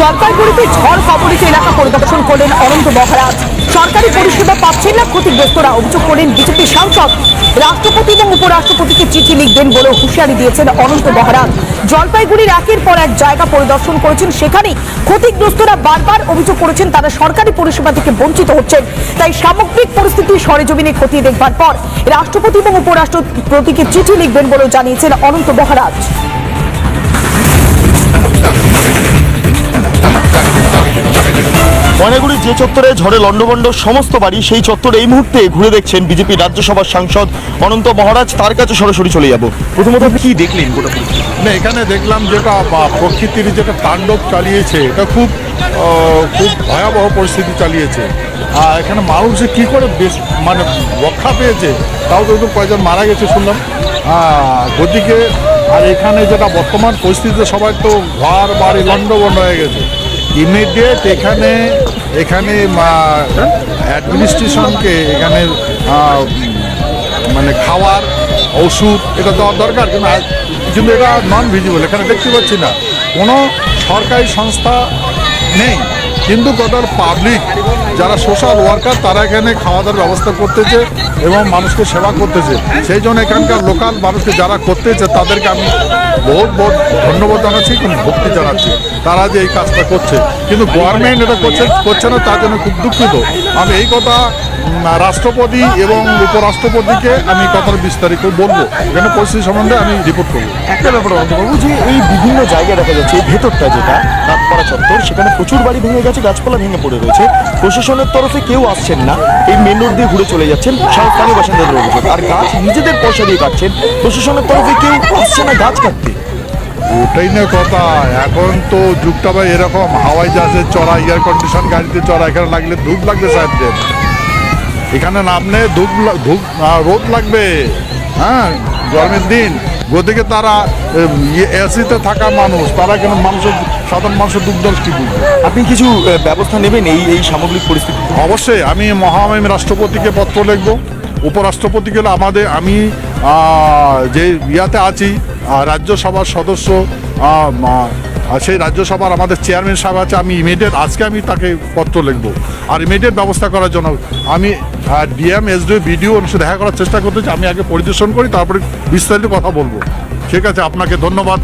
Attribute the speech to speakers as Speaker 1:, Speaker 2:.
Speaker 1: জলপাইগুড়িতে ঝড় কবলিত এলাকা পরিদর্শন করলেন অনন্ত মহারাজ। সরকারি পরিষেবা পাচ্ছেন না ক্ষতিগ্রস্তরা, অভিযোগ করেন বিজেপি সাংসদ। রাষ্ট্রপতি এবং উপরাষ্ট্রপতিকে চিঠি লিখবেন বলেও হুঁশিয়ারি দিয়েছেন অনন্ত মহারাজ। জলপাইগুড়ির একের পর এক জায়গা পরিদর্শন করেছেন সেখানেই ক্ষতিগ্রস্তরা বারবার অভিযোগ করেছেন তারা সরকারি পরিষেবা থেকে বঞ্চিত হচ্ছেন। তাই সামগ্রিক পরিস্থিতি সরেজমিনে খতিয়ে দেখবার পর রাষ্ট্রপতি এবং উপরাষ্ট্রপতিকে চিঠি লিখবেন বলেও জানিয়েছেন অনন্ত মহারাজ।
Speaker 2: ময়নাগুড়ির যে চত্বরে ঝড়ে লন্ডভন্ড সমস্ত বাড়ি, সেই চত্বরে এই মুহূর্তে ঘুরে দেখছেন বিজেপি রাজ্যসভার সাংসদ অনন্ত মহারাজ। তার কাছে সরাসরি চলে যাব। প্রথমত কি দেখলেন
Speaker 3: না, এখানে দেখলাম যেটা প্রকৃতির যেটা তাণ্ডব চালিয়েছে, এটা খুব খুব ভয়াবহ পরিস্থিতি চালিয়েছে। আর এখানে মানুষ যে কী করে বেশ মানে রক্ষা পেয়েছে, তাও তো কয়েকজন মারা গেছে শুনলাম। গতিকে আর এখানে যেটা বর্তমান পরিস্থিতিতে সবাই তো ঘর বাড়ি লন্ডবন্ড হয়ে গেছে। ইমিডিয়েট এখানে এখানে অ্যাডমিনিস্ট্রেশনকে এখানে মানে খাওয়ার, ওষুধ, এটা দেওয়ার দরকার, কিন্তু কিন্তু এটা নন ভিজিবল এখানে দেখতে পাচ্ছি না। কোনো সরকারি সংস্থা নেই। কিন্তু কথার পাবলিক যারা সোশ্যাল ওয়ার্কার তারা এখানে খাওয়া দাওয়ার ব্যবস্থা করতেছে এবং মানুষকে সেবা করতেছে। সেই জন্য এখানকার লোকাল মানুষকে যারা করতেছে, তাদেরকে আমি বহুত বহুত ধন্যবাদ জানাচ্ছি এবং ভক্তি জানাচ্ছি। তারা যে এই কাজটা করছে। কিন্তু গভর্নমেন্ট এটা করছে করছে না, তার জন্য খুব দুঃখিত। আমি এই কথা রাষ্ট্রপতি এবং উপরাষ্ট্রপতিকে আমি কথাটা বিস্তারিত বলব। এখানে পরিস্থিতি সম্বন্ধে আমি রিপোর্ট করব।
Speaker 2: একটা ব্যাপার অন্তবাবু যে এই বিভিন্ন জায়গায় দেখা যাচ্ছে ভেতরটা যেটা রাতপাড়া চত্বর, সেখানে প্রচুর বাড়ি ভেঙে গেছে, গাছপালা ভেঙে পড়ে রয়েছে। প্রশাসনের তরফে কেউ আসছেন না। এই মেন রোড দিয়ে ঘুরে চলে যাচ্ছেন স্থানীয় বাসিন্দাদের অভিযোগ। আর গাছ নিজেদের পয়সা দিয়ে কাটছেন। প্রশাসনের তরফে কেউ আসছে না গাছ কাটতে।
Speaker 3: ওটাই না কথা। এখন তো যুগটা ভাই এরকম হাওয়াই জাহাজে চড়া এয়ার কন্ডিশন গাড়িতে চড়া এখানে লাগলে ধূপ লাগবে সাহেবদের। এখানে নামলে ধূপ ধূপ রোদ লাগবে। হ্যাঁ গরমের দিন। গতিকে তারা এসিতে থাকা মানুষ তারা কেন মানুষের সাধারণ মানুষের দুঃখ দোষ কি বুঝবে
Speaker 2: আপনি কিছু ব্যবস্থা নেবেন এই এই সামগ্রিক পরিস্থিতি?
Speaker 3: অবশ্যই আমি মহামহিম রাষ্ট্রপতিকে পত্র লিখব। উপরাষ্ট্রপতিকে আমাদের আমি যে ইয়াতে আছি রাজ্যসভার সদস্য সেই রাজ্যসভার আমাদের চেয়ারম্যান সাহেব আছে, আমি ইমিডিয়েট আজকে আমি তাকে পত্র লিখব। আর ইমিডিয়েট ব্যবস্থা করার জন্য আমি ডিএম এসডিও বিডিও অনুষ্ঠানে দেখা করার চেষ্টা করতেছি আমি আগে পরিদর্শন করি, তারপরে বিস্তারিত কথা বলব। ঠিক আছে, আপনাকে ধন্যবাদ।